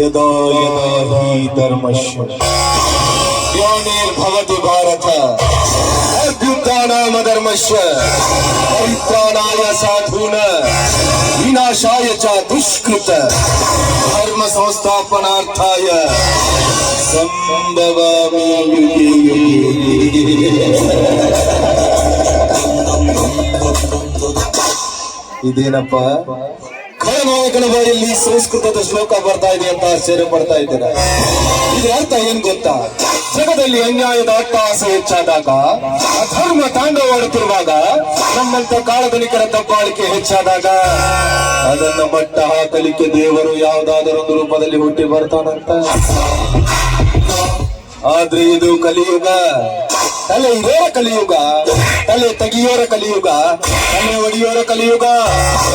यदा यदा हि धर्मस्य ग्लानिर्भवति भारत ನಾಮ ಧರ್ಮಶ್ವ. ಪರಿತ್ರಾಣಾಯ ಸಾಧೂನ ವಿನಾಶಾಯ ಚ ದುಷ್ಕೃತ. ಧರ್ಮ ಸಂಸ್ಥಾಪನಾರ್ಥಾಯ ಸಂಭವಾಮಿ ಇದೇನಪ್ಪ? ಖಳನಾಯಕನ ಬಾಯಲ್ಲಿ ಸಂಸ್ಕೃತದ ಶ್ಲೋಕ ಬರ್ತಾ ಇದೆ ಅಂತ ಆಶ್ಚರ್ಯ ಪಡ್ತಾ ಇದ್ದೇನೆ ಇದ್ರ ಅರ್ಥ ಏನ್ ಗೊತ್ತಾ? ಜಗದಲ್ಲಿ ಅನ್ಯಾಯದ ಅಟ್ಟಹಾಸ ಹೆಚ್ಚಾದಾಗ, ಅಧರ್ಮ ತಾಂಡವಾಡುತ್ತಿರುವಾಗ ನಮ್ಮಂತ ಕಾಳಧನಿಕರ ದಬ್ಬಾಳಿಕೆ ಹೆಚ್ಚಾದಾಗ, ಅದನ್ನ ಮಟ್ಟ ಹಾಕಲಿಕ್ಕೆ ದೇವರು ಯಾವುದಾದರೊಂದು ರೂಪದಲ್ಲಿ ಹುಟ್ಟಿ ಬರ್ತಾನಂತ. ಆದ್ರೆ ಇದು ಕಲಿಯುಗ. ತಲೆ ಇರೋರ ಕಲಿಯುಗ ತಲೆ ತೆಗಿಯೋರ ಕಲಿಯುಗ ತಲೆ ಒಡೆಯೋರ ಕಲಿಯುಗ.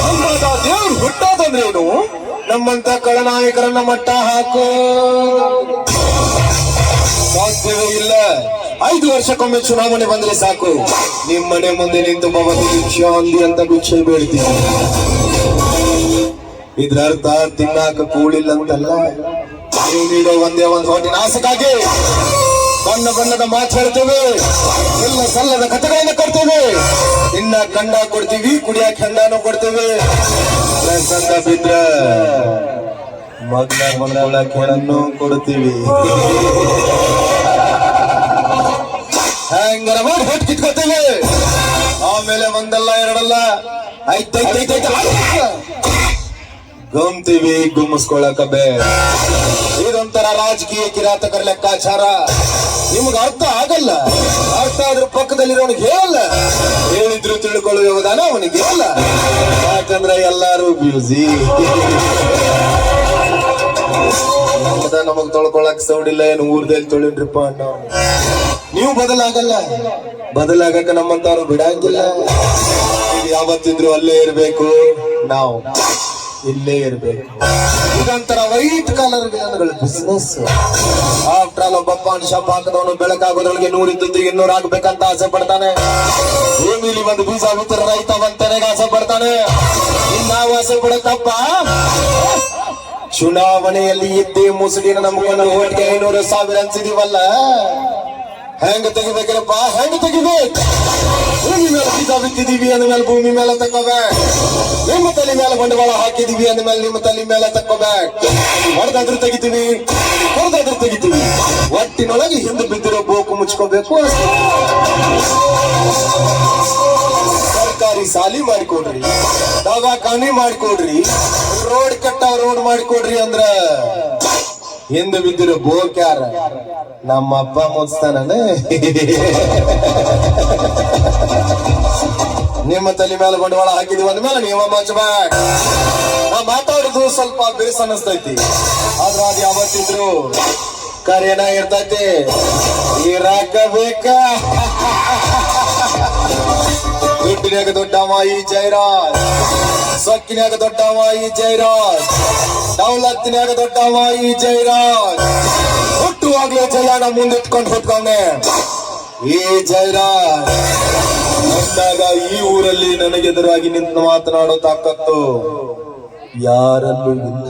ಅಂದಾಗ ದೇವ್ರು ನಮ್ಮಂತ ಕಳನಾಯಕರನ್ನ ಮಟ್ಟ ಹಾಕೋ. ಸಾಧ್ಯವೇ ಇಲ್ಲ. ಐದು ವರ್ಷಕ್ಕೊಮ್ಮೆ ಚುನಾವಣೆ ಬಂದ್ರೆ ಸಾಕು. ನಿಮ್ಮನೆ ಮುಂದೆ ನಿಂತು ಭವತಿ ಭಿಕ್ಷೆ ಅಂದಿ ಅಂತ ಭಿಕ್ಷೆ ಬೇಡ್ತೀನಿ. ಇದ್ರ ಅರ್ಥ ತಿನ್ನಾಕ ಕೂಳಿಲ್ಲ ಅಂತಲ್ಲ. ನೀವು ನೀಡೋ ಒಂದೇ ಒಂದು ಹೊಟ್ಟಿನ ಆಸೆಗಾಗಿ ಬಣ್ಣ ಬಣ್ಣದ ಮಾತಾಡ್ತೇವೆ ಎಲ್ಲ ಸಲ್ಲದ ಕಥೆಗಳನ್ನು ಕೊಡ್ತೇವೆ. ಇನ್ನ ಕಂಡ ಕೊಡ್ತೀವಿ, ಕುಡಿಯಾಕ ಹೆಂಡಾನು ಕೊಡ್ತೇವೆ. ಅಂತ ಬಿದ್ರ ಮಗ್ನ ಮಗಳ ಕೆಳನ್ನು ಕೊಡ್ತೀವಿ ಹೆಂಗರ ಮಾಡಿ ಹೊಟ್ಟು ಕಿತ್ಕೋತೇವೆ ಆಮೇಲೆ ಒಂದಲ್ಲ, ಎರಡಲ್ಲ. ಐತೈತೈತೈತ ಗಮ್ತೀವಿ ಗುಮ್ಮಿಸ್ಕೊಳಕ ಬೇ ಇದೊಂಥರ ರಾಜಕೀಯ ಕಿರಾತಕರ ಲೆಕ್ಕಾಚಾರ. ನಿಮ್ಗೆ ಅರ್ಥ ಆಗಲ್ಲ. ಅರ್ಥ ಆದ್ರೂ ಪಕ್ಕದಲ್ಲಿರೋನಿಗೆ ಹೇಳಲ್ಲ. ಹೇಳಿದ್ರು ತಿಳ್ಕೊಳ್ಳುವ ಯೋಗದಾನ ಅವನಿಗೆ ಹೇಳಲ್ಲ ಯಾಕಂದ್ರೆ ಎಲ್ಲಾರು ಬ್ಯೂಸಿ ನಮಗ್ ತೊಳ್ಕೊಳಕ್ ಸೌಡಿಲ್ಲ ಏನು ಊರ್ದಲ್ಲಿ ತೊಳಿನ್ರಿಪ್ಪ ಅಣ್ಣ ನೀವು ಬದಲಾಗಲ್ಲ. ಬದಲಾಗಕ್ಕೆ ನಮ್ಮಂತವ್ರು ಬಿಡಂಗಿಲ್ಲ ಯಾವತ್ತಿದ್ರು ಅಲ್ಲೇ ಇರ್ಬೇಕು. ನಾವು. ಇಲ್ಲೇ ಇರಬೇಕು. ಇದೊಂಥರ ವೈಟ್ ಕಲರ್ ಗಿಡಗಳು ಬಿಸ್ನೆಸ್ ಆಫ್ಟರ್ ಆಲ್ ಒಬ್ಬ ಶಾಪ್ ಹಾಕದವನು ಬೆಳಕಾಗೋದ್ರೊಳಗೆ ನೂರಿದ್ದು ಇನ್ನೂರು ಆಗ್ಬೇಕಂತ ಆಸೆ ಪಡ್ತಾನೆ. ಭೂಮಿಲಿ ಒಂದು ಬೀಜ ಬಿತ್ತರ ರೈತ ಬಂತನೆಗೆ ಆಸೆ ಪಡ್ತಾನೆ. ಇನ್ನಾವ ಆಸೆ ಪಡತ್ತಪ್ಪ ಚುನಾವಣೆಯಲ್ಲಿ ಇದ್ದೇ ಮುಸುಡಿನ ನಮ್ಗೊಂದು ಓಟ್ಗೆ ಐನೂರು ಸಾವಿರ ಅನ್ಸಿದೀವಲ್ಲ. ಹೆಂಗ ತೆಗಿಬೇಕಪ್ಪ ಹೆಂಗ ತೆಗಿಬೇಕು? ಭೂಮಿ ಮೇಲೆ ಬೀಜ ಬಿತ್ತಿದೀವಿ ಅಂದ್ಮೇಲೆ ಭೂಮಿ ಮೇಲೆ ತಕ್ಕೋಬ್ಯಾಕ್ ನಿಮ್ಮ ತಲೆ ಮೇಲೆ ಬಂಡವಾಳ ಹಾಕಿದೀವಿ ಅಂದ್ಮೇಲೆ ನಿಮ್ಮ ತಲೆ ಮೇಲೆ ತಕ್ಕೋಬೇಕು ಹೊಡೆದಾದ್ರೂ ತೆಗಿತೀವಿ ಹೊಡೆದಾದ್ರೂ ತೆಗಿತೀವಿ. ಒಟ್ಟಿನೊಳಗೆ ಹಿಂದೆ ಬಿದ್ದಿರೋ ಬೋಕು ಮುಚ್ಕೋಬೇಕು. ಸರ್ಕಾರಿ ಸಾಲಿ ಮಾಡಿಕೊಡ್ರಿ, ದವಾಖಾನೆ ಮಾಡಿಕೊಡ್ರಿ, ರೋಡ್ ಕಟ್ಟ ರೋಡ್ ಮಾಡಿಕೊಡ್ರಿ ಅಂದ್ರ ಹಿಂದೆ ಬಿದ್ದಿರೋ ಬೋಕ್ಯಾರ ನಮ್ಮ ಅಪ್ಪ ಮುಗಿಸ್ತಾನೆ ನಿಮ್ಮ ತಲೆ ಮೇಲೆ ಬಂಡವಾಳ ಹಾಕಿದ್ವಿ ಅಂದ್ಮೇಲೆ ನೀವು ಮಚ್ಬಾಕ್ ನಾ ಮಾತಾಡೋದು ಸ್ವಲ್ಪ ಬಿರುಸು ಅನಿಸ್ತೈತಿ. ಆದ್ರ ಅದು ಯಾವತ್ತಿದ್ರು ಕರೆನ ಇರ್ತೈತಿ. ಇರಾಕ ಬೇಕ ದುಡ್ಡಿನಾಗ ದೊಡ್ಡವ ಜೈರಾಜ್. ಸೊಕ್ಕಿನಾಗ ದೊಡ್ಡವ ಜೈರಾಜ್. ದೌಲತ್ತಿನಾಗ ದೊಡ್ಡವ ಈ ಜೈರಾಜ್. ಹುಟ್ಟುವಾಗ್ಲೇ ಜಯನ ಮುಂದಿಟ್ಕೊಂಡು ಹೊತ್ಕೊಂಡೆ. ಈ ಜೈರಾಜ್, ಬಂದಾಗ ಈ ಊರಲ್ಲಿ ನನಗೆದುರಾಗಿ ನಿಂತು ಮಾತನಾಡೋ ತಾಕತ್ತು ಯಾರಲ್ಲೂ ಇಲ್ಲ.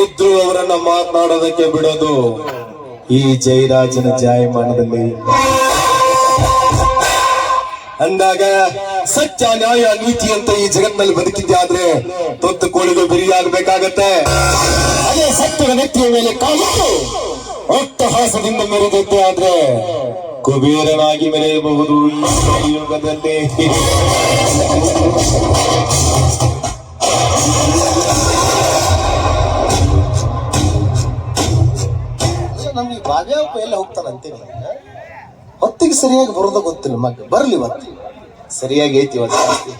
ಇದ್ರು ಅವರನ್ನ ಮಾತನಾಡೋದಕ್ಕೆ ಬಿಡೋದು ಈ ಜೈರಾಜನ ಜಾಯಮಾನದಲ್ಲಿ. ಅಂದಾಗ ಸತ್ಯ ನ್ಯಾಯ ನೀತಿ ಅಂತ ಈ ಜಗತ್ತಿನಲ್ಲಿ ಬದುಕಿದ್ದೆ ಆದ್ರೆ ತೊತ್ತು ಕೋಳಿಗಳು ಬಿರಿಯಾಗಬೇಕಾಗತ್ತೆ ಅದೇ ಸತ್ಯದ ನೆತ್ತಿಯ ಮೇಲೆ ಕಾಲಿಟ್ಟು ಅಟ್ಟಹಾಸದಿಂದ ಮೆರೆದದ್ದೇ ಆದ್ರೆ ಕುಬೇರನಾಗಿ ಮೆರೆಯಬಹುದು ಈ ಯುಗದಲ್ಲಿ ನಮ್ಗೆ ಬಾವ್ಯಾವಪ್ಪ ಎಲ್ಲ ಹೋಗ್ತಾನಂತೀನಿ ಹೊತ್ತಿಗೆ ಸರಿಯಾಗಿ ಬರೋದ ಗೊತ್ತಿಲ್ಲ. ಮಗ ಬರ್ಲಿ ಇವತ್ತು ಸರಿಯಾಗಿ ಐತಿ ಇವತ್ತು.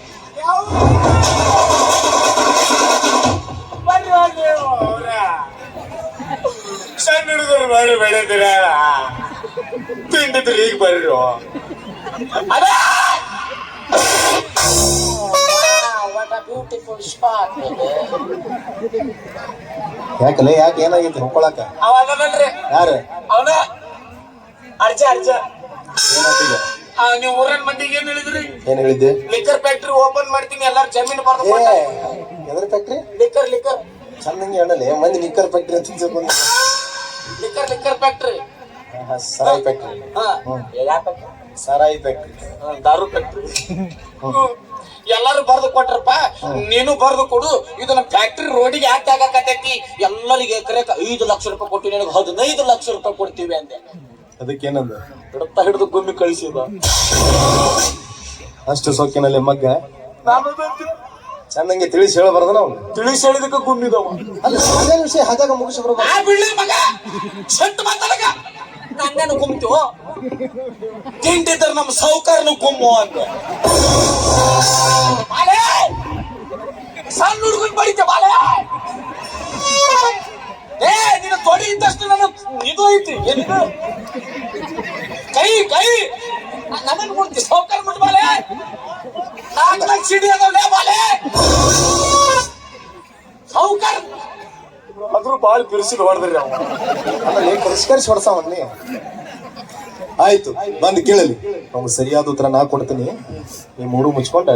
ಸಣ್ಣ ಹುಡುಗರು ಮಾಡಿ ಬೆಳೆದಿರ. ತಿಂಡಿದ್ರು ಈಗ ಬರ್ರಿ. ಬ್ಯೂಟಿಫುಲ್ ಸ್ಪಾಟ್ ಯಾಕಲೆ ಯಾಕೆ ಏನಾಗೈತಿ? ಹೊಕ್ಕೊಳಕ? ಅವ ಯಾರು? ಅವನ. ಅರ್ಜ ಅರ್ಜ. ನೀವು ಊರನ್ ಮಂದಿಗೆ ಏನ್ ಹೇಳಿದ್ರಿ? ಏನ್ ಹೇಳಿದ್ದೆ? ಲಿಕ್ಕರ್ ಫ್ಯಾಕ್ಟ್ರಿ ಓಪನ್ ಮಾಡ್ತೀನಿ ಎಲ್ಲಾರು ಜಮೀನು ಬರ್ದು ಎದ್ರ ಫ್ಯಾಕ್ಟ್ರಿ ಲಿಕ್ಕರ್ ಲಿಕ್ಕರ್ ಚಂದಂಗೆ ಹೇಳಲೆ ಮಂದಿ ಲಿಕ್ಕರ್ ಫ್ಯಾಕ್ಟ್ರಿ ಅಂತ ತಿಳ್ಸ್ಕೊಂಡ್ ಲಿಕ್ಕರ್ ಲಿಕ್ಕರ್ ಫ್ಯಾಕ್ಟ್ರಿ ಸರಾಯಿ ಫ್ಯಾಕ್ಟ್ರಿ ಸಾರಾಯಿ ಫ್ಯಾಕ್ಟ್ರಿ ದಾರು ಫ್ಯಾಕ್ಟ್ರಿ ಎಲ್ಲಾರು ಬರ್ದು ಕೊಟ್ರಪ್ಪ ನೀನು ಬರ್ದು ಕೊಡು ಇದನ್ನ ಫ್ಯಾಕ್ಟ್ರಿ ರೋಡಿಗೆ ಯಾಕೆ ಆಗಾಕತೈತಿ ಎಲ್ಲರಿಗೆ ಎಕರೆಕ ಐದು ಲಕ್ಷ ರೂಪಾಯಿ ಕೊಟ್ಟು ನಿನಗೆ ಹದಿನೈದು ಲಕ್ಷ ರೂಪಾಯಿ ಕೊಡ್ತೀವಿ ಅಂದೆ. ಅದಕ್ಕೇನಂದ ರಕ್ತ ಹಿಡಿದು ಗುಮ್ಮಿ ಕಳಿಸಿದ. ಅಷ್ಟು ಸೊಕ್ಕಿನಲ್ಲಿ ಮಗ್ಗ. ನಾನು ಚಂದಂಗೆ ತಿಳಿಸಿ ಹೇಳಬಾರ್ದ ನಾವು. ತಿಳಿಸಿ ಹೇಳಿದಕ್ಕೆ ಗುಮ್ಮಿದವ. ಅಲ್ಲ ಸಾಗರ ವಿಷಯ ಹಾಗಾಗ ಮುಗಿಸಿ ಬರ್ಬಾರ್ದು ಆ ಬಿಳ್ಳಿ ಮಗ! ಸೆಟ್ ಮಾತಾಡಕ ನಂಗೇನು ಗುಮ್ತು ತಿಂಡಿದ್ರ ನಮ್ಮ ಸೌಕರ್ನು ಗುಮ್ಮು ಅಂತ. ಏನಿದು ಕೈ ಕೈ! ನನಗೆ ಮುಟ್ತಿ ಸೌಕರ್ ಮುಟ್ ಬಾಲೆ! ನಾಲ್ಕು ಸಿಡಿ ಅದಾವಲೇ ಬಾಲೆ! ಸೌಕರ್ ಆದ್ರೂ ಬಾಳ್ ಬಿರುಸಿಲ್ ಹೊಡೆದ್ರಿ ಅವ ಆಮೇಲೆ ಪರಿಷ್ಕರಿಸಿ ಹೊಡ್ಸಾವನ್ನಿ ಆಯ್ತು, ಬಂದು ಕೇಳಲಿ. ನಮ್ಗೆ ಸರಿಯಾದ ಉತ್ತರ ನಾ ಕೊಡ್ತೀನಿ. ಈ ಮೂರು ಮುಚ್ಕೊಂಡ.